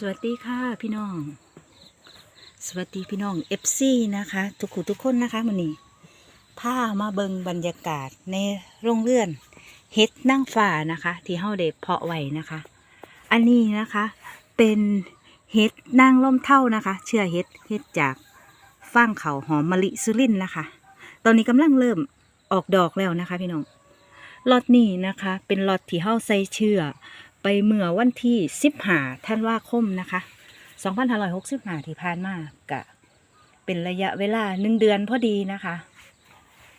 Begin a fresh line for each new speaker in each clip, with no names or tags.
สวัสดีค่ะพี่น้อง สวัสดีพี่น้องเอฟซีนะคะ ทุกคนทุกคนนะคะมันนี้พามาเบิงบรรยากาศในโรงเรือนเฮ็ดนั่งฝ่านะคะ ที่เฮาได้เพาะไว้นะคะ อันนี้นะคะเป็นเฮ็ดนางล่มเท่านะคะ เชื่อเฮ็ดเฮ็ดจากฟางเขาหอมมะลิสุรินนะคะ ตอนนี้กำลังเริ่มออกดอกแล้วนะคะ พี่น้องล็อตนี้นะคะ เป็นล็อตที่เฮาใส่เชื่อ ไปเมื่อวันที่15ธันว่าคมนะคะ2565ที่ผ่านมากะเป็นระยะเวลาหนึ่งเดือนพอดีนะคะ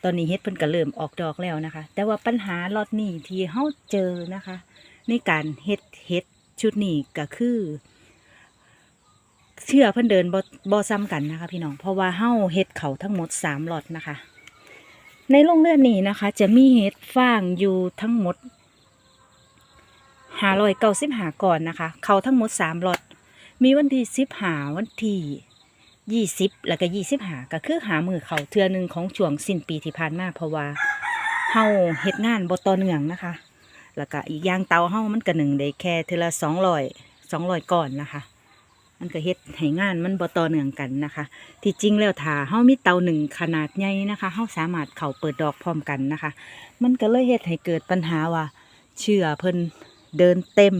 ตอนนี้เฮ็ดเพิ่นก็เริ่มออกดอกแล้วนะคะ แต่ว่าปัญหาลอตนี้ที่เฮาเจอนะคะ ในการเฮ็ดเฮ็ดชุดนี้ก็คือเชื่อเพิ่นเดินบ่บ่ซ้ำกันนะคะ พี่น้องเพราะว่าเฮาเฮ็ดเขาทั้งหมด3ล็อตนะคะ ในโรงเรือนนี้นะคะ จะมีเฮ็ดฟางอยู่ทั้งหมด หาร้อยเก้าสิบหาก่อนนะคะ เขาทั้งหมดสามล็อตมีวันที่สิบหาวันที่ยี่สิบแล้วก็ยี่สิบหาก็คือหามือเขาเทือหนึ่งของช่วงสิ้นปีที่ผ่านมาเพราะว่าเฮาเฮ็ดงานบ่ต่อเนื่องนะคะ แล้วก็อีกอย่างเตาเฮามันก็หนึ่งได้แค่เทอละสองร้อยสองร้อยก่อนนะคะมันก็เฮ็ดให้งานมันบ่ต่อเนื่องกันนะคะ ที่จริงแล้วถ้าเฮามีเตาหนึ่งขนาดใหญ่นะคะเฮาสามารถเข้าเปิดดอกพร้อมกันนะคะ มันก็เลยเฮ็ดให้เกิดปัญหาว่าเชื่อเพิ่น เดินเต็ม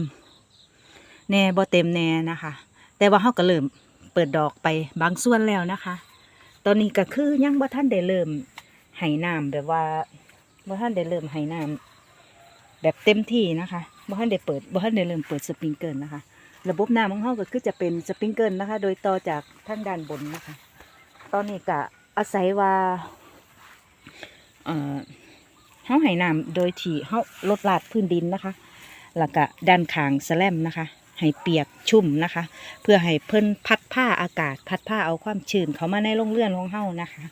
แน่บ่เต็มแน่นะคะ แต่ว่าเขาก็เริ่มเปิดดอกไปบางส่วนแล้วนะคะ ตอนนี้ก็คือยังบ่ท่านได้เริ่มให้น้ำแบบว่าบ่ท่านได้เริ่มให้น้ำแบบเต็มที่นะคะบ่ท่านได้เปิดบ่ท่านได้เริ่มเปิดสปริงเกิลนะคะ ระบบน้ำของเขาก็คือจะเป็นสปริงเกิลนะคะ โดยต่อจากทางด้านบนนะคะ ตอนนี้ก็อาศัยว่าเอ่อเขาให้น้ำโดยที่เขาลดลาดพื้นดินนะคะ แล้วก็ด้านข้างสแลมนะคะ ให้เปียกชุ่มนะคะ เพื่อให้เพิ่นพัดผ้าอากาศ พัดผ้าเอาความชื้นเข้ามาในโรงเรือนของเฮานะคะ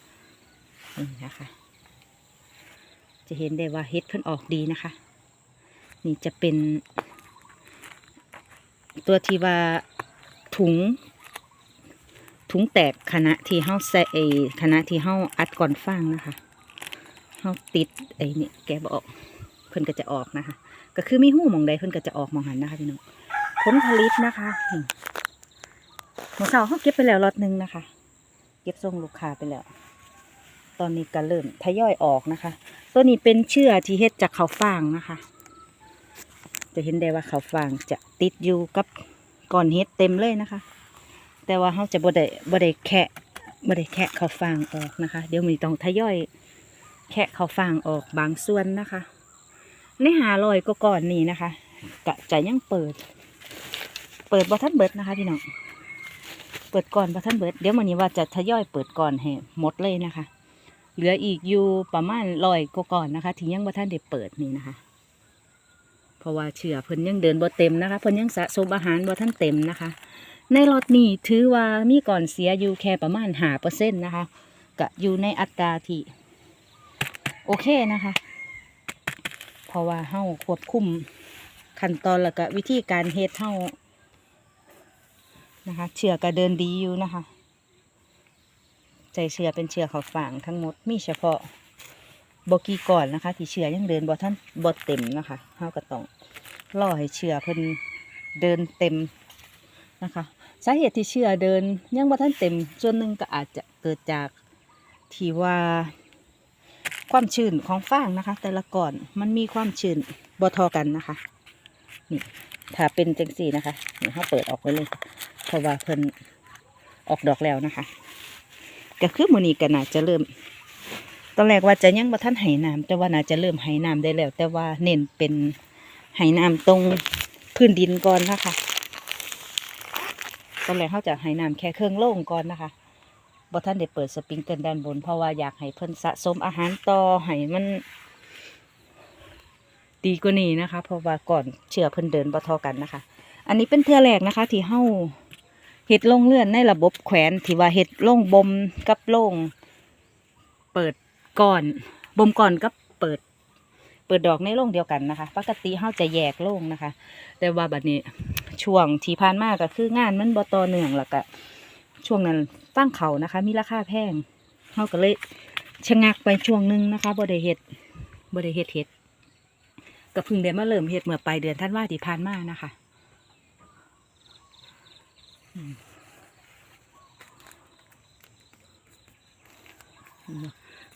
นี่นะคะ จะเห็นได้ว่าเฮ็ดเพิ่นออกดีนะคะ นี่จะเป็น ตัวที่ว่าถุงถุงแตกคณะที่เฮาใส่คณะที่เฮาอัดก่อนฟางนะคะเฮาติดไอ้นี่แกบอก พิ่นก็จะออกนะคะ ก็คือมีหูหมองใดเพิ่นก็จะออกมองหันนะคะพี่น้องผลผลิตนะคะนี่หมอสาวเขาเก็บไปแล้วล็อตหนึ่งนะคะ เก็บส่งลูกค้าไปแล้ว ตอนนี้ก็เริ่มทยอยออกนะคะ ตัวนี้เป็นเชื่อที่เฮ็ดจากเขาฟางนะคะ จะเห็นได้ว่าเขาฟางจะติดอยู่กับก้อนเฮ็ดเต็มเลยนะคะ แต่ว่าเขาจะบ่ได้บ่ได้แคะบ่ได้แคะเขาฟางออกนะคะ เดี๋ยวมีต้องทยอยแคะเขาฟางออกบางส่วนนะคะ ในหาลอยก็ก่อนนี่นะคะกะจะยังเปิด เปิดบอทันเบิดนะคะพี่น้องเปิดก่อนบอทันเบิดเดี๋ยวมันนี้ว่าจะทยอยเปิดก่อนให้หมดเลยนะคะ เหลืออีกอยู่ประมาณลอยก็ก่อนนะคะที่ยังบอทันได้เปิดนี่นะคะ เพราะว่าเชื่อเพิ่นยังเดินบ่เต็มนะคะเพิ่นยังสะสมอาหารบ่ทันเต็มนะคะ ในรถนี้ถือว่ามีก่อนเสียอยู่แค่ประมาณหาเปอร์เซ็นต์นะคะกะอยู่ในอัตราที่โอเคนะคะ ราะว่าเฮาควบคุมขั้นตอนแล้วก็วิธีการเฮ็ดเฮานะคะเชือกก็เดินดีอยู่นะคะ ใจเชือเป็นเชือกเขาฝางทั้งหมดมีเฉพาะบกี้ก่อนนะคะ ที่เชือยังเดินบ่ท่านบ่เต็มนะคะเฮาก็ต้องรอให้เชือเพิ่นเดินเต็มนะคะสาเหตุที่เชือเดินยังบ่ท่านเต็มส่วนหนึ่งก็อาจจะเกิดจากที่ว่า ความชื้นของฟางนะคะ แต่ละก่อนมันมีความชื้นบ่ทอกันนะคะนี่ถ้าเป็นจังสี่นะคะนี่เขาเปิดออกไว้เลย เพราะว่าเพิ่นออกดอกแล้วนะคะก็คือมือนี้ก็น่าจะเริ่มตอนแรกว่าจะยังบ่ท่านไหน้ำแต่ว่าน่าจะเริ่มไหน้ำได้แล้ว แต่ว่าเน้นเป็นไหน้ำตรงพื้นดินก่อนนะคะตอนแรกเขาจะไหน้ำแค่เครื่องโล่งก่อนนะคะ บ่ท่านได้เปิดสปริงเกิลด้านบน เพราะว่าอยากให้เพิ่นสะสมอาหารต่อให้มัน ดีกว่านี้นะคะ เพราะว่าก่อนเชื่อเพิ่นเดินบ่ทอกันนะคะ อันนี้เป็นเทือแรกนะคะ ที่เฮาเฮ็ดลงเลื่อนในระบบแขวนที่ว่าเฮ็ดลงบ่มกับลงเปิดก่อนบ่มก่อนกับเปิด เปิดดอกในโรงเดียวกันนะคะ ปกติเฮาจะแยกโรงนะคะ แต่ว่าบัดนี้ช่วงที่ผ่านมาก็คืองานมันบ่ต่อเนื่องแล้วก็ช่วงนั้น ตั้งเขานะคะ มีราคาแพงเขาก็เลยชะงักไปช่วงหนึ่งนะคะบ่ได้เฮ็ดบ่ได้เฮ็ดเฮ็ดก็เพิ่งได้มาเริ่มเฮ็ดเมื่อปลายเดือนธันว่าที่ผ่านมานะคะ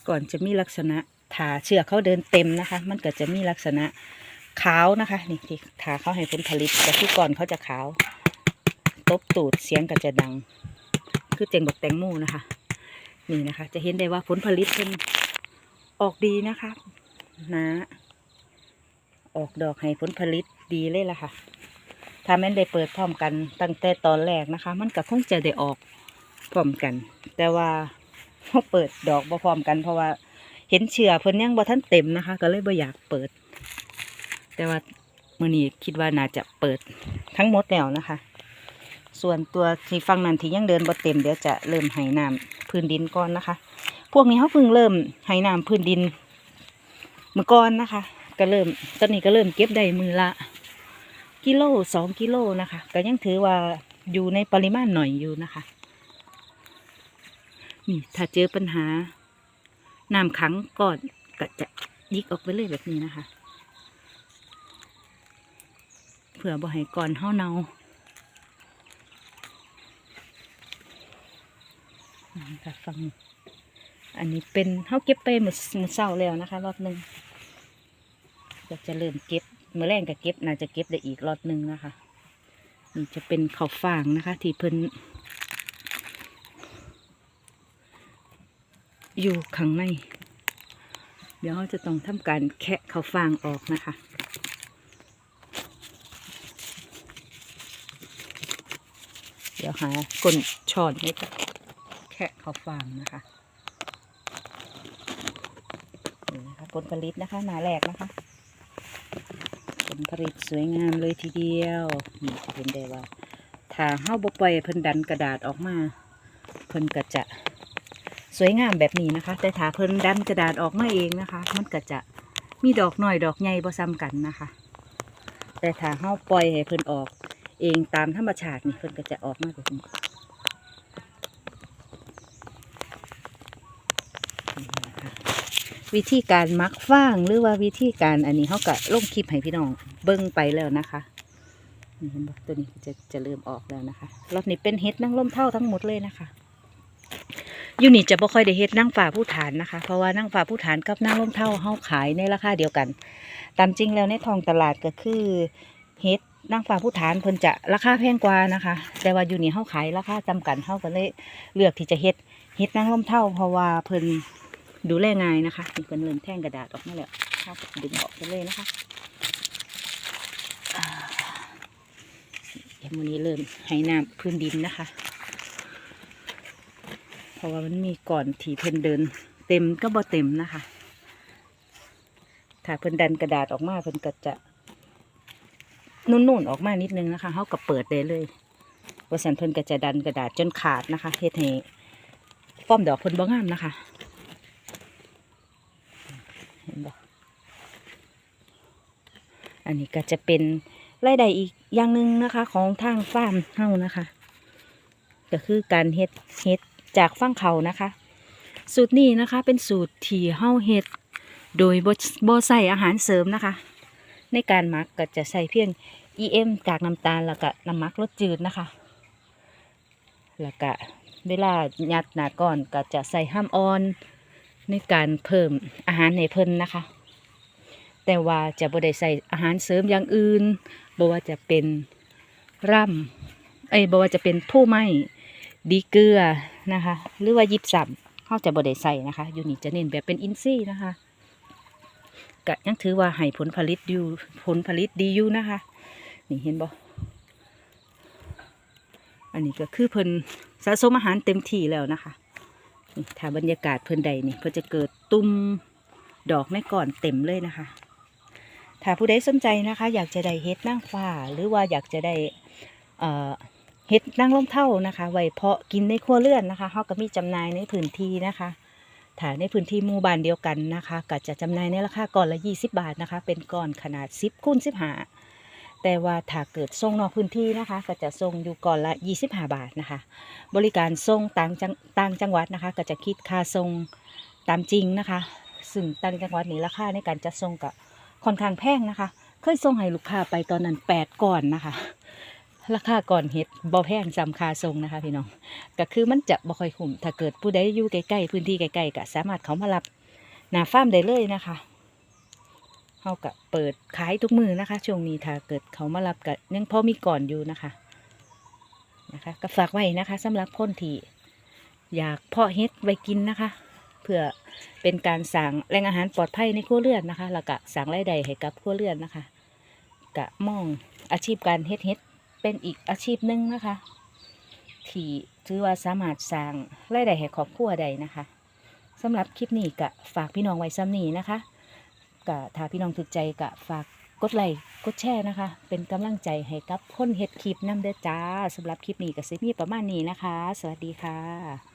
ก่อนจะมีลักษณะถาเชือกเขาเดินเต็มนะคะ มันก็จะมีลักษณะขาวนะคะ นี่ที่ถาเขาให้ผลผลิตแต่ที่ก่อนเขาจะขาว ตบตูดเสียงก็จะดัง คือเจงบอกแตงโมนะคะ นี่นะคะ จะเห็นได้ว่าผลผลิตเป็นออกดีนะคะนะออกดอกให้ผลผลิตดีเลยล่ะค่ะ ถ้าแม่นได้เปิดพร้อมกันตั้งแต่ตอนแรกนะคะ มันก็คงจะได้ออกพร้อมกัน แต่ว่าเขาเปิดดอกบ่พร้อมกัน เพราะว่าเห็นเชื้อเพิ่นยังบ่ทันเต็มนะคะ ก็เลยบ่อยากเปิด แต่ว่ามื้อนี้คิดว่าน่าจะเปิดทั้งหมดแล้วนะคะ ส่วนตัวที่ฟังนั้นที่ยังเดินบ่เต็มเดี๋ยวจะเริ่มให้น้ำพื้นดินก่อนนะคะ พวกนี้เขาเพิ่งเริ่มให้น้ำพื้นดินเมื่อก่อนนะคะ ก็เริ่มตอนนี้ก็เริ่มเก็บได้มือละกิโลสองกิโลนะคะก็ยังถือว่าอยู่ในปริมาณหน่อยอยู่นะคะนี่ถ้าเจอปัญหาน้ำขังก่อนก็จะยิกออกไปเลยแบบนี้นะคะ เผื่อบ่ให้ก่อนเฮาเนา นะคะฟังอันนี้เป็นเฮาเก็บไปเมื่อมื้อเช้าแล้วนะคะ รอบหนึ่งก็จะเริ่มเก็บเมื่อแรงก็เก็บน่าจะเก็บได้อีกรอบหนึ่งนะคะนี่จะเป็นข้าวฟ่างนะคะ ที่เพิ่นอยู่ข้างใน เดี๋ยวเราจะต้องทำการแคะข้าวฟ่างออกนะคะเดี๋ยวหากลช้อนนี่ก็แคะข้าฟางนะคะนี่นะคะผลผลิตนะคะ หนาแรกนะคะ ผลผลิตสวยงามเลยทีเดียวนี่เห็นได้ว่าถ้าเฮ้าบปล่อยเพิ่นดันกระดาษออกมา เพิ่นก็จะสวยงามแบบนี้นะคะ แต่ถ้าเพิ่นดันกระดาษออกมาเองนะคะ มันก็จะมีดอกหน่อยดอกใหญ่บ่ซ้ำกันนะคะ แต่ถ้าเฮ้าปล่อยให้เพิ่นออกเองตามธรรมชาตินี่เพิ่นก็จะออกมาแบบนี้นะคะ วิธีการมักฟางหรือว่าวิธีการอันนี้เขาก็ลงคลิปให้พี่น้องเบิ้งไปแล้วนะคะนี่เห็นบอกตัวนี้จะจะเริ่มออกแล้วนะคะรอบนี้เป็นเฮ็ดนั่งร่มเท่าทั้งหมดเลยนะคะอยูนี่จะบ่ค่อยได้เฮ็ดนั่งฝ่าผู้ฐานนะคะ เพราะว่านั่งฝ่าผู้ฐานกับนั่งร่มเท่าเฮาขายในราคาเดียวกัน ตามจริงแล้วในทองตลาดก็คือเฮ็ดนั่งฝ่าผู้ฐานเพิ่นจะราคาแพงกว่านะคะ แต่ว่าอยู่นี่เฮาขายราคาจำกันเฮาก็เลยเลือกที่จะเฮ็ดเฮ็ดนั่งร่มเท่า เพราะว่าเพิ่น ดูแลง่ายนะคะมีคนเริ่มแท่งกระดาษออกมาแล้วครับดึงออกไปเลยนะคะเดี๋ยววันนี้เริ่มให้น้ำพื้นดินนะคะ เพราะว่ามันมีก่อนที่เพิ่นเดิน เต็มก็บ่เต็มนะคะ ถ้าเพิ่นดันกระดาษออกมาเพิ่นก็จะนุ่นๆออกมานิดนึงนะคะเขาก็เปิดได้เลยว่าสันเพิ่นก็จะดันกระดาษจนขาดนะคะเฮ็ดให้ฟ้อมดอกเพิ่นบ่งามนะคะ เห็นบ่อันนี้ก็จะเป็นรายได้อีกอย่างหนึ่งนะคะ ของทางฟาร์มเฮานะคะ ก็คือการเฮ็ดเฮ็ดจากฟางเขานะคะ สูตรนี้นะคะเป็นสูตรที่เฮาเฮ็ดโดยบบใส่อาหารเสริมนะคะ ในการหมักก็จะใส่เพียง EM จากน้ำตาลแล้วก็น้ำมักรสจืดนะคะ แล้วก็เวลายัดหนาก่อนก็จะใส่ห้ามออน ในการเพิ่มอาหารในเพิ่นนะคะ แต่ว่าจะบ่ได้ใส่อาหารเสริมอย่างอื่นบ่ว่าจะเป็นร่ำเอ้ยบ่ว่าจะเป็นผู้ไม้ดีเกลือนะคะ หรือว่ายิบสับเขาจะบ่ได้ใส่นะคะอยู่นี่จะเน้นแบบเป็นอินทรีย์นะคะก็ยังถือว่าให้ผลผลิตอยู่ผลผลิตดีอยู่นะคะ นี่เห็นบ่อันนี้ก็คือเพิ่นสะสมอาหารเต็มที่แล้วนะคะ นี่ถ้าบรรยากาศเพิ่นใดนี่เพิ่นจะเกิดตุ้มดอกในก่อนเต็มเลยนะคะ ถ้าผู้ใดสนใจนะคะ อยากจะได้เฮ็ดนางฟ้า หรือว่าอยากจะได้เฮ็ดนางร่มเท่านะคะไว้เพาะกินในครัวเรือนนะคะเขาก็มีจำหน่ายในพื้นที่นะคะถ้าในพื้นที่หมู่บ้านเดียวกันนะคะก็จะจำหน่ายในราคาก่อนละ 20 บาทนะคะ เป็นก่อนขนาด 10คูณ15 แต่ว่าถ้าเกิดส่งนอกพื้นที่นะคะ ก็จะส่งอยู่ก่อนละ 25 บาทนะคะ บริการส่งต่างจังต่างจังหวัดนะคะ ก็จะคิดค่าส่งตามจริงนะคะ ซึ่งต่างจังหวัดนี้ราคาในการจัดส่งก็ค่อนข้างแพงนะคะ เคยส่งให้ลูกค้าไปตอนนั้นแปดก่อนนะคะราคาก่อนเฮ็ดบ่แพงจำคาทรงนะคะพี่น้องก็คือมันจะบ่ค่อยคุ้มถ้าเกิดผู้ใดอยู่ใกล้ๆพื้นที่ใกล้ๆก็สามารถเขามารับหน้าฟาร์มได้เลยนะคะ เฮาก็เปิดขายทุกมือนะคะ ช่วงนี้ถ้าเกิดเขามารับก็ยังพอมีก่อนอยู่นะคะ นะคะก็ฝากไว้นะคะสำหรับคนที่อยากเพาะเฮ็ดไว้กินนะคะ เพื่อเป็นการสั่งแหล่งอาหารปลอดภัยในครัวเรือนนะคะ แล้วก็สั่งรายได้ให้กับครัวเรือนนะคะกะมองอาชีพการเฮ็ดเฮ็ดเป็นอีกอาชีพหนึ่งนะคะ ที่ถือว่าสามารถสร้างรายได้ให้ครอบครัวได้นะคะสำหรับคลิปนี้ก็ฝากพี่น้องไว้ซ้ำนี้นะคะ กะถ้าพี่น้องถูกใจก็ฝากกดไลค์กดแชร์นะคะ เป็นกำลังใจให้กับคนเฮ็ดคลิปน้ำเด้อจ้าสำหรับคลิปนี้ก็สิมีประมาณนี้นะคะ สวัสดีค่ะ